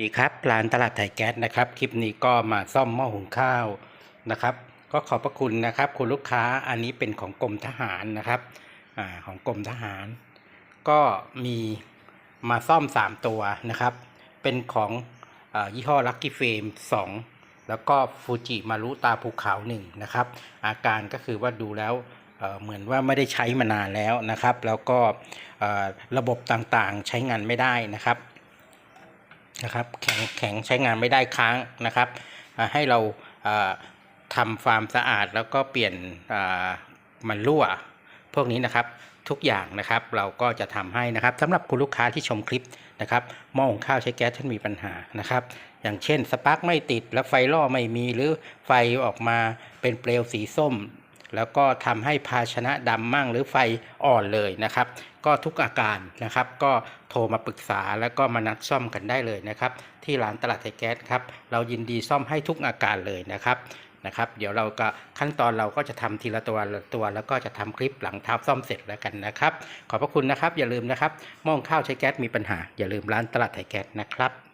ดีครับร้านตลาดไทยแก๊สนะครับ คลิปนี้ก็มาซ่อมหม้อหุงข้าวนะครับ ก็ขอบพระคุณนะครับ คุณลูกค้าอันนี้เป็นของกรมทหารนะครับอของกรมทหาร ก็มีมาซ่อม 3 ตัวนะครับ เป็นของอยี่ห้อ Lucky Frame 2แล้วก็ฟูจิมารุตาภูเขาหนึ่งนะครับ อาการก็คือว่าดูแล้วเหมือนว่าไม่ได้ใช้มานานแล้วนะครับ แล้วก็ระบบต่างๆใช้งานไม่ได้นะครับ นะครับแข็งแข็งใช้งานไม่ได้ค้างนะครับ ให้เราทำความสะอาดแล้วก็เปลี่ยนมันรั่วพวกนี้นะครับทุกอย่างนะครับเราก็จะทำให้นะครับสำหรับคุณลูกค้าที่ชมคลิปนะครับหม้อหุงข้าวใช้แก๊สท่านมีปัญหานะครับอย่างเช่นสปาร์กไม่ติดแล้วไฟล่อไม่มีหรือไฟออกมาเป็นเปลวสีส้ม แล้วก็ทำให้ภาชนะดำมั่งหรือไฟอ่อนเลยนะครับ ก็ทุกอาการนะครับ ก็โทรมาปรึกษาแล้วก็มานัดซ่อมกันได้เลยนะครับ ที่ร้านตลาดไทยแก๊สครับเรายินดีซ่อมให้ทุกอาการเลยนะครับนะครับ เดี๋ยวเราก็ขั้นตอนเราก็จะทำทีละตัวละตัว แล้วก็จะทำคลิปหลังทับซ่อมเสร็จแล้วกันนะครับ ขอบพระคุณนะครับ อย่าลืมนะครับหม้องข้าวใช้แก๊สมีปัญหา อย่าลืมร้านตลาดไทยแก๊สนะครับ